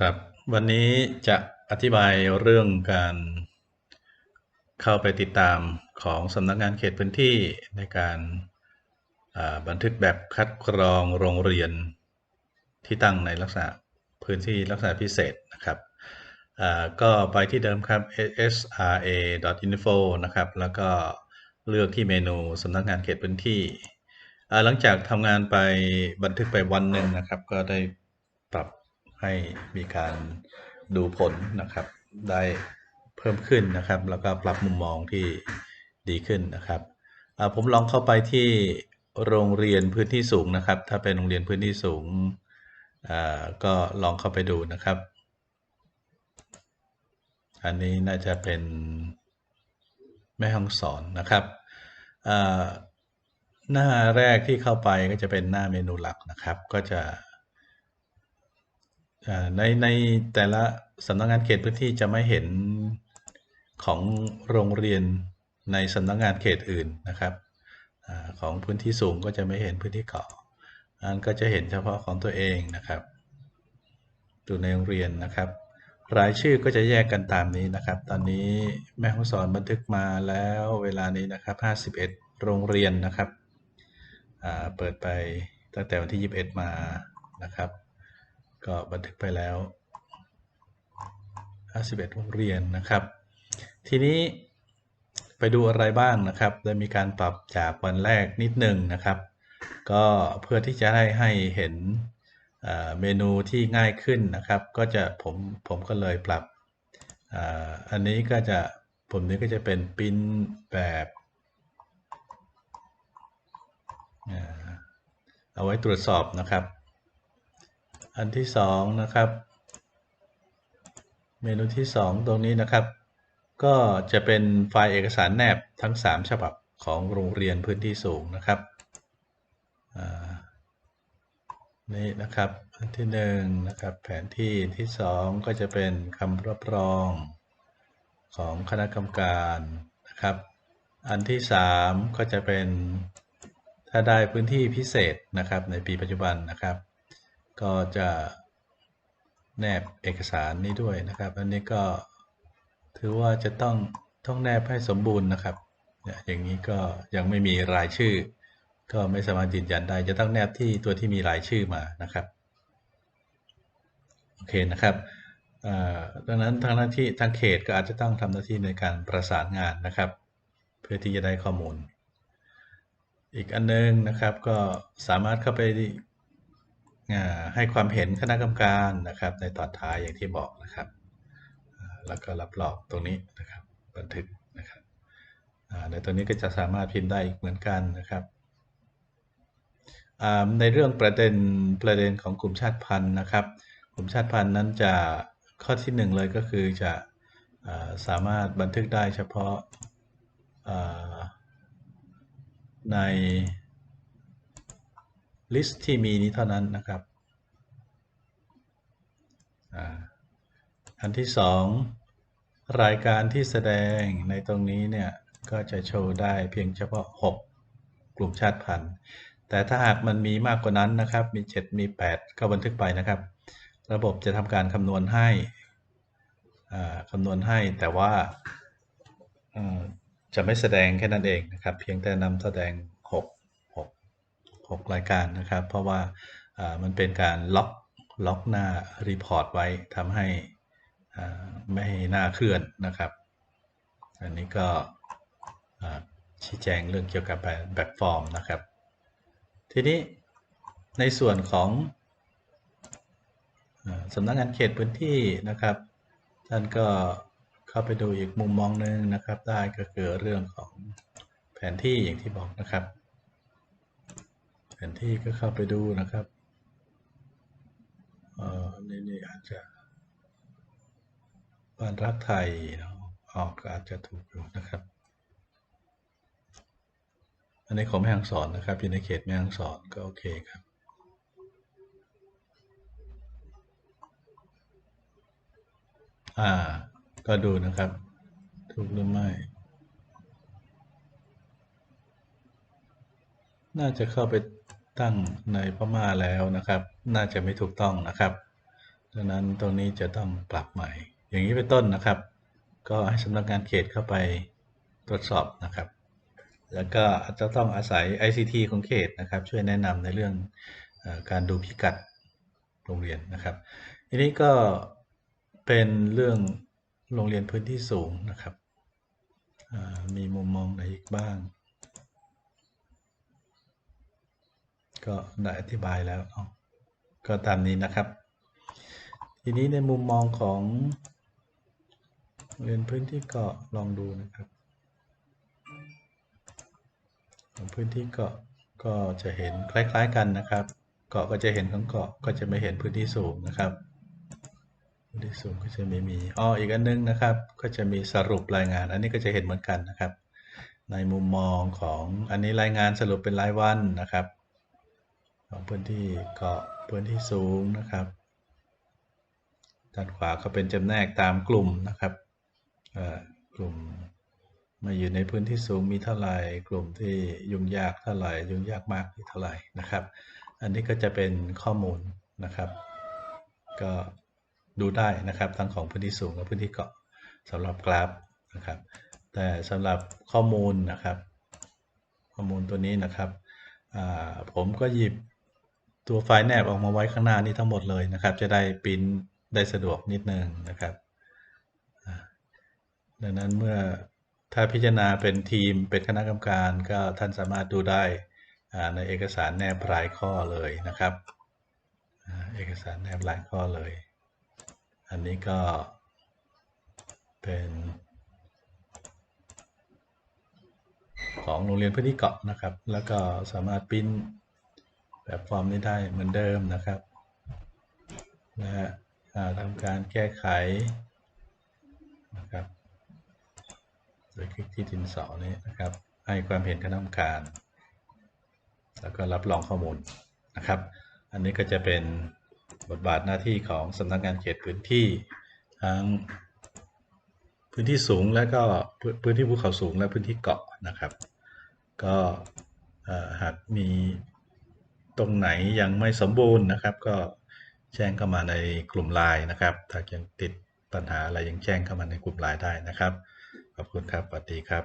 ครับ วันนี้จะอธิบายเรื่องการเข้าไปติดตามของสำนักงานเขตพื้นที่ในการบันทึกแบบคัดกรองโรงเรียนที่ตั้งในลักษณะพื้นที่ลักษณะพิเศษนะครับก็ไปที่เดิมครับ sra.info นะครับ แล้วก็เลือกที่เมนูสำนักงานเขตพื้นที่ หลังจากทำงานไปบันทึกไปวันหนึ่งนะครับ ก็ได้ปรับ ให้มีการดูผลนะครับ ได้เพิ่มขึ้นนะครับ แล้วก็ปรับมุมมองที่ดีขึ้นนะครับผมลองเข้าไปที่โรงเรียนพื้นที่สูงนะครับ ถ้าเป็นโรงเรียนพื้นที่สูงก็ลองเข้าไปดูนะครับ อันนี้น่าจะเป็นแม่ห้องสอนนะครับหน้าแรกที่เข้าไปก็จะเป็นหน้าเมนูหลักนะครับ ก็จะ ในในแต่ละสำนักงานเขตพื้นที่จะไม่เห็นของโรงเรียนในสำนักงานเขตอื่นนะครับอของพื้นที่สูงก็จะไม่เห็นพื้นที่เกาะอันก็จะเห็นเฉพาะของตัวเองนะครับดูในโรงเรียนนะครับ รายชื่อก็จะแยกกันตามนี้นะครับ ตอนนี้แม่ห้องสอนบันทึกมาแล้วเวลานี้นะครับ 51 โรงเรียนนะครับเปิดไปตั้งแต่วันที่ 21 มานะครับ ก็บันทึกไปแล้ว 51 โรงเรียนนะครับ ทีนี้ไปดูอะไรบ้างนะครับได้มีการปรับจากวันแรกนิดหนึ่งนะครับ ก็เพื่อที่จะได้ให้เห็นเมนูที่ง่ายขึ้นนะครับ ก็จะผมผมก็เลยปรับอ,อันนี้ก็จะผมนี้ก็จะเป็นปริ้นแบบเอาไว้ตรวจสอบนะครับ อันที่สองนะครับ เมนูที่สองตรงนี้นะครับ ก็จะเป็นไฟล์เอกสารแนบทั้ง 3 ฉบับของโรงเรียนพื้นที่สูงนะครับอ่านี่นะครับอันที่หนึ่งนะครับแผนที่ที่สองก็จะเป็นคำรับรองของคณะกรรมการนะครับ อันที่สามก็จะเป็นถ้าได้พื้นที่พิเศษนะครับในปีปัจจุบันนะครับ ก็จะแนบเอกสารนี้ด้วยนะครับ อันนี้ก็ถือว่าจะต้องต้องแนบให้สมบูรณ์นะครับ อย่างนี้ก็ยังไม่มีรายชื่อ ก็ไม่สามารถยืนยันได้ จะต้องแนบที่ตัวที่มีรายชื่อมานะครับ โอเคนะครับดังนั้นทางหน้าที่ทางเขตก็อาจจะต้องทำหน้าที่ในการประสานงานนะครับ เพื่อที่จะได้ข้อมูล อีกอันนึงนะครับก็สามารถเข้าไป ให้ความเห็นคณะกรรมการนะครับ ในตอนท้ายอย่างที่บอกนะครับ แล้วก็รับรองตรงนี้นะครับ บันทึกนะครับในตัวนี้ก็จะสามารถพิมพ์ได้อีกเหมือนกันนะครับในเรื่องประเด็นประเด็นของกลุ่มชาติพันธุ์นะครับ กลุ่มชาติพันธุ์นั้นจะข้อที่หนึ่งเลยก็คือจะสามารถบันทึกได้เฉพาะใน ลิสต์ที่มีนี้เท่านั้นนะครับอันที่สองรายการที่แสดงในตรงนี้เนี่ยก็จะโชว์ได้เพียงเฉพาะ 6 กลุ่มชาติพันธุ์ แต่ถ้าหากมันมีมากกว่านั้นนะครับ มี 7 มี 8 ก็บันทึกไปนะครับ ระบบจะทำการคำนวณให้คำนวณให้แต่ว่าจะไม่แสดงแค่นั้นเองนะครับ เพียงแต่นำแสดง 6 รายการนะครับ เพราะว่ามันเป็นการล็อกล็อกหน้ารีพอร์ตไว้ทำให้ไม่ให้หน้าเคลื่อนนะครับ อันนี้ก็ชี้แจงเรื่องเกี่ยวกับแบบแบบฟอร์มนะครับ ทีนี้ในส่วนของอสำนักงานเขตพื้นที่นะครับ ท่านก็เข้าไปดูอีกมุมมองหนึ่งนะครับ ได้ก็คือเรื่องของแผนที่อย่างที่บอกนะครับ นที่ก็เข้าไปดูนะครับเอ่อนี่นี่อาจจะบ้านรักไทยเนาะออก็อาจจะถูกอยู่นะครับ อันนี้ของแม่ฮ่องสอนนะครับอยู่ในเขตแม่ฮ่องสอนก็โอเคครับอ่า ก็ดูนะครับ ถูกหรือไม่ น่าจะเข้าไป ตั้งในพม่าแล้วนะครับ น่าจะไม่ถูกต้องนะครับดังนั้นตรงนี้จะต้องปรับใหม่ อย่างนี้เป็นต้นนะครับ ก็ให้สำนักงานเขตเข้าไปตรวจสอบนะครับ แล้วก็อาจจะต้องอาศัย ICT ของเขตนะครับ ช่วยแนะนำในเรื่องอการดูพิกัดโรงเรียนนะครับทีนี้ก็เป็นเรื่องโรงเรียนพื้นที่สูงนะครับ มีมุมมองไหนอีกบ้าง ก็ได้อธิบายแล้วก็ตามนี้นะครับ ทีนี้ในมุมมองของเรียนพื้นที่เกาะลองดูนะครับของพื้นที่เกาะก็จะเห็นคล้ายๆกันนะครับ เกาะก็จะเห็นของเกาะก็จะไม่เห็นพื้นที่สูงนะครับพื้นที่สูงก็จะไม่มีอ้ออีกอันนึงนะครับ ก็จะมีสรุปรายงาน อันนี้ก็จะเห็นเหมือนกันนะครับ ในมุมมองของอันนี้รายงานสรุปเป็นรายวันนะครับ ของพื้นที่เกาะพื้นที่สูงนะครับด้านขวาก็เป็นจำแนกตามกลุ่มนะครับกลุ่มมาอยู่ในพื้นที่สูงมีเท่าไหร่กลุ่มที่ยุ่งยากเท่าไหร่ยุ่งยากมากเท่าไหร่นะครับ อันนี้ก็จะเป็นข้อมูลนะครับ ก็ดูได้นะครับทั้งของพื้นที่สูงและพื้นที่เกาะสำหรับกราฟนะครับ แต่สำหรับข้อมูลนะครับ ข้อมูลตัวนี้นะครับผมก็หยิบ ตัวไฟล์แนบออกมาไว้ข้างหน้านี้ทั้งหมดเลยนะครับ จะได้ปริ้นได้สะดวกนิดนึงนะครับดังนั้นเมื่อถ้าพิจารณาเป็นทีมเป็นคณะกรรมการก็ท่านสามารถดูได้ในเอกสารแนบรายข้อเลยนะครับเอกสารแนบรายข้อเลย อันนี้ก็เป็นของโรงเรียนพื้นที่เกาะนะครับ แล้วก็สามารถปริ้น แบบฟอร์มนี้ได้เหมือนเดิมนะครับนะฮะทำการแก้ไขนะครับโดยคลิกที่ดินสอนี้นะครับ ให้ความเห็นคณะกรรมการ แล้วก็รับรองข้อมูลนะครับ อันนี้ก็จะเป็นบทบาทหน้าที่ของสำนักงานเขตพื้นที่ทั้งพื้นที่สูงและก็พื้นที่ภูเขาสูงและพื้นที่เกาะนะครับ ก็หากมี ตรงไหนยังไม่สมบูรณ์นะครับ ก็แจ้งเข้ามาในกลุ่มไลน์นะครับ ถ้ายังติดปัญหาอะไรยังแจ้งเข้ามาในกลุ่มไลน์ได้นะครับ ขอบคุณครับสวัสดีครับ